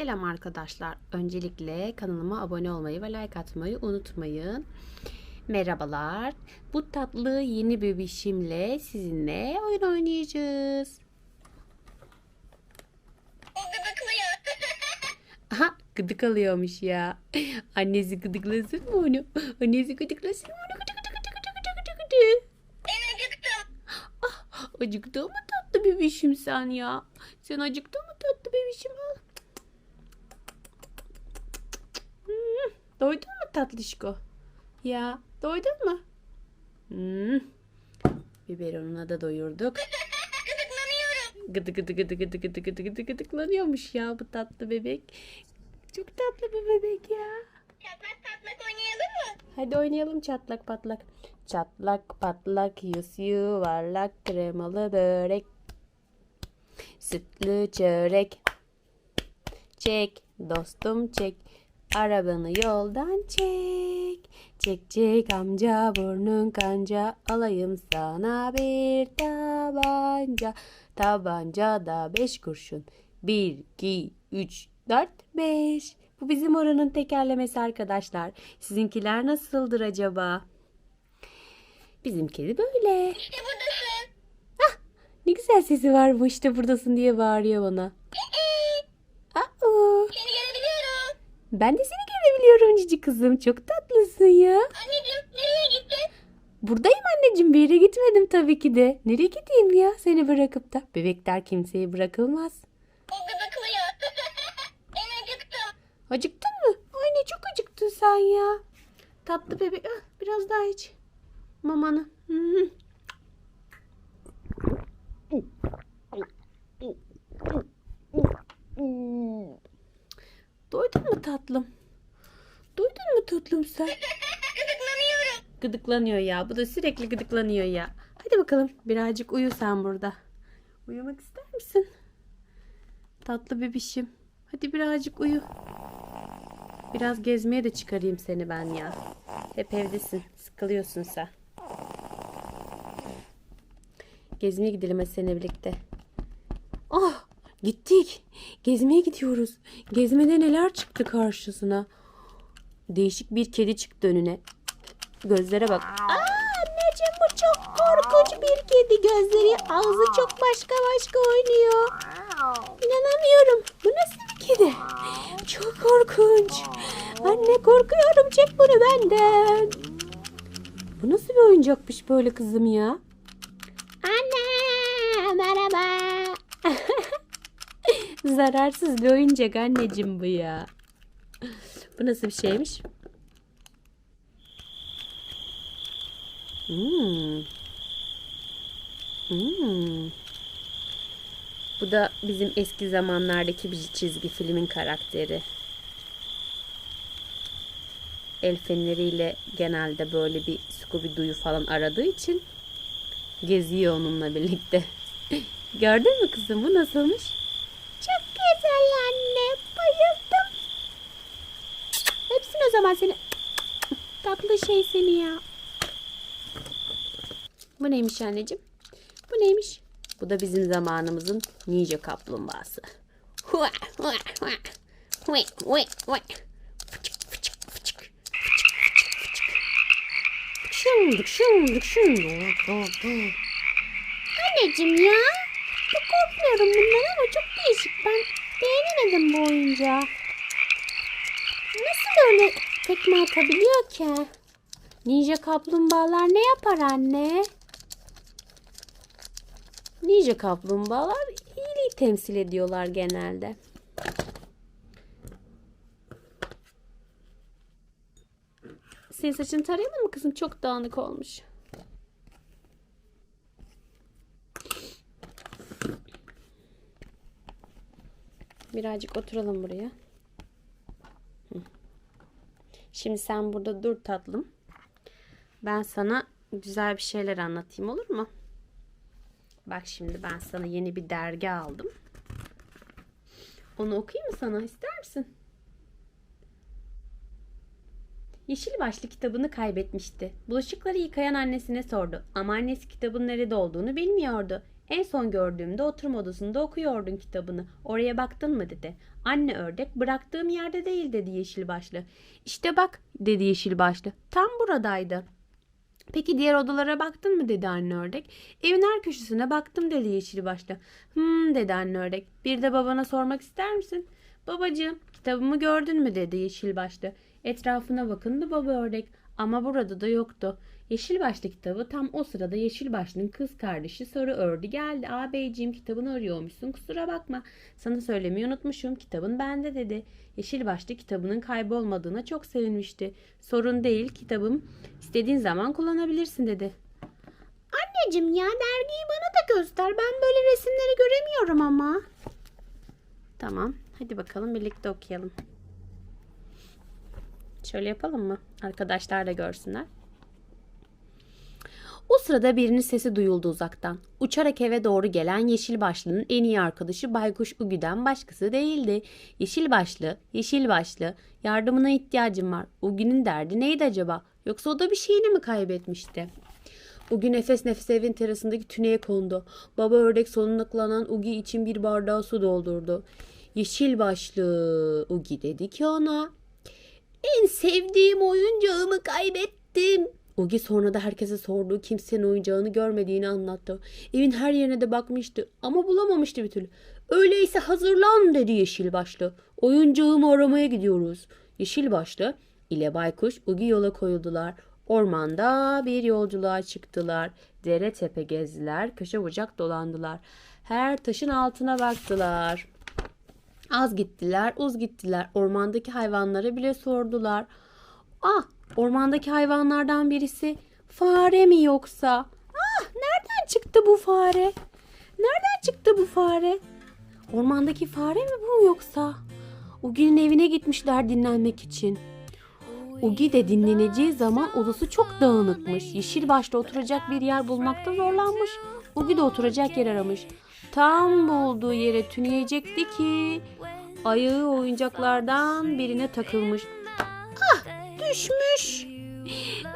Selam arkadaşlar. Öncelikle kanalıma abone olmayı ve like atmayı unutmayın. Merhabalar. Bu tatlı yeni bebişimle sizinle oyun oynayacağız. O gıdıklıyor. Aha gıdık alıyormuş ya. Annesi gıdıklasın mı onu? Annesi gıdıklasın mı onu? Gıdı gıdı gıdı gıdı gıdı gıdı gıdı. Ben acıktım. Ah, acıktın mı tatlı bebişim sen ya? Sen acıktın mı tatlı bebişim? Al. Hmm, doydun mu tatlışko? Ya doydun mu? Hmm. Biberonuna da doyurduk. Gıdı gıdı gıdı gıdı gıdı gıdı gıdı gıdıklanıyormuş ya bu tatlı bebek. Çok tatlı bir bebek ya. Çatlak patlak oynayalım mı? Hadi oynayalım çatlak patlak. Çatlak patlak yüz yuvarlak kremalı börek. Sütlü çörek. Çek dostum çek. Arabanı yoldan çek. Çek çek amca burnun kanca. Alayım sana bir tabanca. Tabanca da beş kurşun. Bir, iki, üç, dört, beş. Bu bizim oranın tekerlemesi arkadaşlar. Sizinkiler nasıldır acaba? Bizimkisi böyle. İşte buradasın. Ne güzel sesi var bu işte buradasın diye bağırıyor bana. Ben de seni görebiliyorum cici kızım. Çok tatlısın ya. Anneciğim nereye gittin? Buradayım anneciğim. Bir yere gitmedim tabii ki de. Nereye gideyim ya seni bırakıp da? Bebekler kimseye bırakılmaz. O gıdıklıyor. ben acıktım. Acıktın mı? Ay ne çok acıktın sen ya. Tatlı bebek. Ah, biraz daha iç. Mamanı. Hı hı. Doydun mu tatlım? Doydun mu tatlım sen? Gıdıklanıyorum. Gıdıklanıyor ya. Bu da sürekli gıdıklanıyor ya. Hadi bakalım birazcık uyu sen burada. Uyumak ister misin? Tatlı bebişim. Hadi birazcık uyu. Biraz gezmeye de çıkarayım seni ben ya. Hep evdesin. Sıkılıyorsun sen. Gezmeye gidelim seninle birlikte. Gittik. Gezmeye gidiyoruz. Gezmede neler çıktı karşısına. Değişik bir kedi çıktı önüne. Gözlere bak. Aa, anneciğim bu çok korkunç bir kedi. Gözleri ağzı çok başka başka oynuyor. İnanamıyorum. Bu nasıl bir kedi? Çok korkunç. Anne korkuyorum. Çek bunu benden. Bu nasıl bir oyuncakmış böyle kızım ya? Zararsız bir oyuncak anneciğim bu ya. Bu nasıl bir şeymiş? Hmm. Hmm. Bu da bizim eski zamanlardaki bir çizgi filmin karakteri. El feneriyle genelde böyle bir Scooby-Doo'yu falan aradığı için geziyor onunla birlikte. Gördün mü kızım bu nasılmış? Çok güzel anne. Bayıldım. Hepsini o zaman seni. Tatlı şey seni ya. Bu neymiş anneciğim? Bu neymiş? Bu da bizim zamanımızın ninja kaplumbağası. Anneciğim ya. Çok korkmuyorum bundan ama çok değişik. Ben beğenemedim bu oyuncağı. Nasıl böyle tekme atabiliyor ki? Ninja kaplumbağalar ne yapar anne? Ninja kaplumbağalar iyiliği temsil ediyorlar genelde. Senin saçını tarayalım mı kızım? Çok dağınık olmuş. Birazcık oturalım buraya. Şimdi sen burada dur tatlım. Ben sana güzel bir şeyler anlatayım olur mu? Bak şimdi ben sana yeni bir dergi aldım. Onu okuyayım mı sana? İster misin? Yeşil başlı kitabını kaybetmişti. Bulaşıkları yıkayan annesine sordu. Ama annesi kitabın nerede olduğunu bilmiyordu. En son gördüğümde oturma odasında okuyordun kitabını. Oraya baktın mı dedi. Anne ördek bıraktığım yerde değil dedi yeşil başlı. İşte bak dedi yeşil başlı. Tam buradaydı. Peki diğer odalara baktın mı dedi anne ördek. Evin her köşesine baktım dedi yeşil başlı. Hmm dedi anne ördek. Bir de babana sormak ister misin? Babacığım kitabımı gördün mü dedi yeşil başlı. Etrafına bakındı baba ördek ama burada da yoktu. Yeşil başlı kitabı tam o sırada yeşil başlının kız kardeşi soru ördü geldi. Ağabeyciğim kitabını arıyormuşsun kusura bakma. Sana söylemeyi unutmuşum kitabın bende dedi. Yeşil başlı kitabının kaybolmadığına çok sevinmişti. Sorun değil kitabım istediğin zaman kullanabilirsin dedi. Anneciğim ya dergiyi bana da göster. Ben böyle resimleri göremiyorum ama. Tamam. Hadi bakalım birlikte okuyalım. Şöyle yapalım mı? Arkadaşlar da görsünler. O sırada birinin sesi duyuldu uzaktan. Uçarak eve doğru gelen yeşil başlının en iyi arkadaşı Baykuş Ugi'den başkası değildi. Yeşil başlı, yeşil başlı, yardımına ihtiyacım var. Ugi'nin derdi neydi acaba? Yoksa o da bir şeyini mi kaybetmişti? Ugi nefes nefese evin terasındaki tüneye kondu. Baba ördek solunuklanan Ugi için bir bardağı su doldurdu. Yeşil başlı Ugi dedi ki ona. En sevdiğim oyuncağımı kaybettim. Ugi sonra da herkese sorduğu kimsenin oyuncağını görmediğini anlattı. Evin her yerine de bakmıştı ama bulamamıştı bir türlü. Öyleyse hazırlan dedi yeşil başlı. Oyuncağımı aramaya gidiyoruz. Yeşil başlı ile baykuş Ugi yola koyuldular. Ormanda bir yolculuğa çıktılar. Dere tepe gezdiler, köşe bucak dolandılar. Her taşın altına baktılar. Az gittiler, uz gittiler. Ormandaki hayvanlara bile sordular. Ah, ormandaki hayvanlardan birisi fare mi yoksa? Ah, nereden çıktı bu fare? Nereden çıktı bu fare? Ormandaki fare mi bu yoksa? Ugi'nin evine gitmişler dinlenmek için. Ugi de dinleneceği zaman odası çok dağınıkmış. Yeşil başta oturacak bir yer bulmakta zorlanmış. Ugi de oturacak yer aramış. Tam bulduğu yere tüneyecekti ki ayağı oyuncaklardan birine takılmış. Düşmüş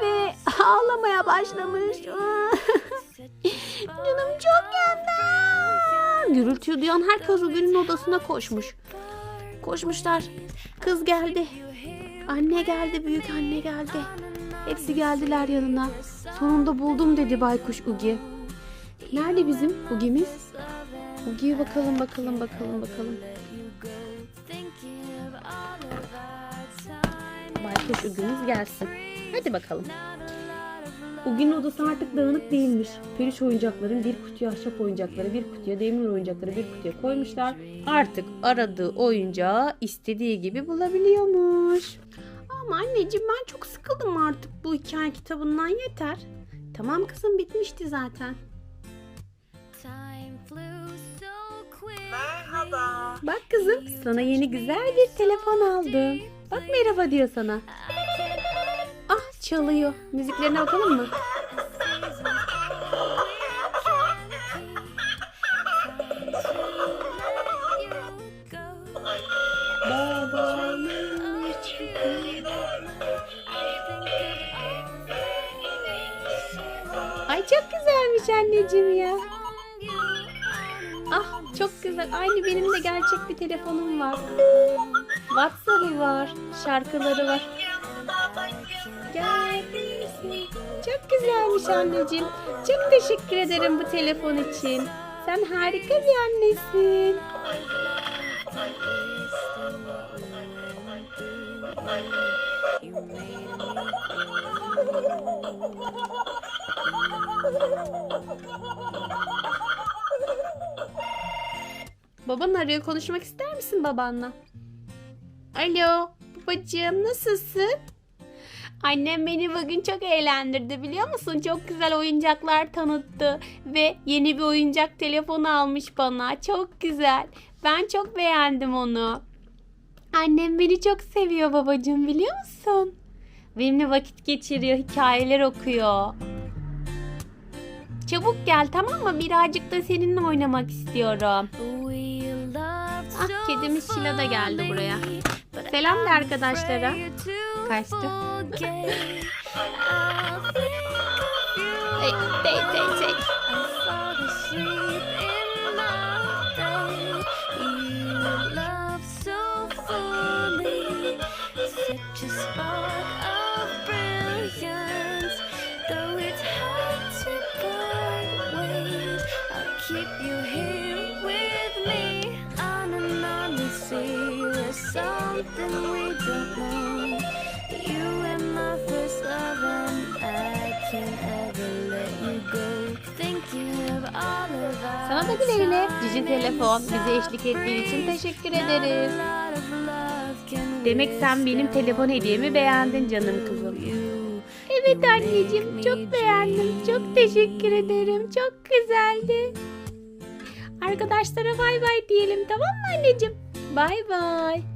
ve ağlamaya başlamış. Canım çok yandı. Gürültüyü duyan herkes Ugi'nin odasına koşmuş. Koşmuşlar. Kız geldi. Anne geldi, büyük anne geldi. Hepsi geldiler yanına. Sonunda buldum dedi baykuş Ugi. Nerede bizim Ugi'miz? Ugi'ye bakalım bakalım bakalım bakalım. Baykuş Ugi'miz gelsin. Hadi bakalım. Ugi'nin odası artık dağınık değilmiş. Peluş oyuncakların bir kutuya ahşap oyuncakları, bir kutuya demir oyuncakları, bir kutuya koymuşlar. Artık aradığı oyuncağı istediği gibi bulabiliyormuş. Ama anneciğim ben çok sıkıldım artık bu hikaye kitabından yeter. Tamam kızım bitmişti zaten. Merhaba. Bak kızım sana yeni güzel bir telefon aldım. Bak merhaba diyor sana. Ah çalıyor. Müziklerine bakalım mı? Ay çok güzelmiş anneciğim ya. Ah çok güzel. Aynı benim de gerçek bir telefonum var. WhatsApp'ı var. Şarkıları var. Gel. Çok güzelmiş anneciğim. Çok teşekkür ederim bu telefon için. Sen harika bir annesin. Baban arıyor. Konuşmak ister misin babanla? Alo, babacığım nasılsın? Annem beni bugün çok eğlendirdi biliyor musun? Çok güzel oyuncaklar tanıttı ve yeni bir oyuncak telefonu almış bana. Çok güzel. Ben çok beğendim onu. Annem beni çok seviyor babacığım biliyor musun? Benimle vakit geçiriyor, hikayeler okuyor. Çabuk gel tamam mı? Birazcık da seninle oynamak istiyorum. Ah kedimiz Şila da geldi buraya. Selam de arkadaşlara. Kaçtı. Hey, hey, hey, hey. sleep Sana da güle güle. Cici telefon bize eşlik ettiğin için teşekkür ederiz. Demek sen benim telefon hediyemi beğendin canım kızım. Evet anneciğim çok beğendim. Çok teşekkür ederim. Çok güzeldi. Arkadaşlara bay bay diyelim tamam mı anneciğim? Bay bay.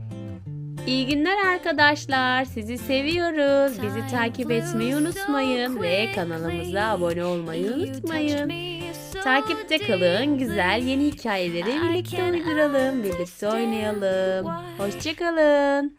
İyi günler arkadaşlar. Sizi seviyoruz. Bizi takip etmeyi unutmayın ve kanalımıza abone olmayı unutmayın. Takipte kalın. Güzel yeni hikayeleri birlikte uyduralım. Birlikte oynayalım. Hoşçakalın.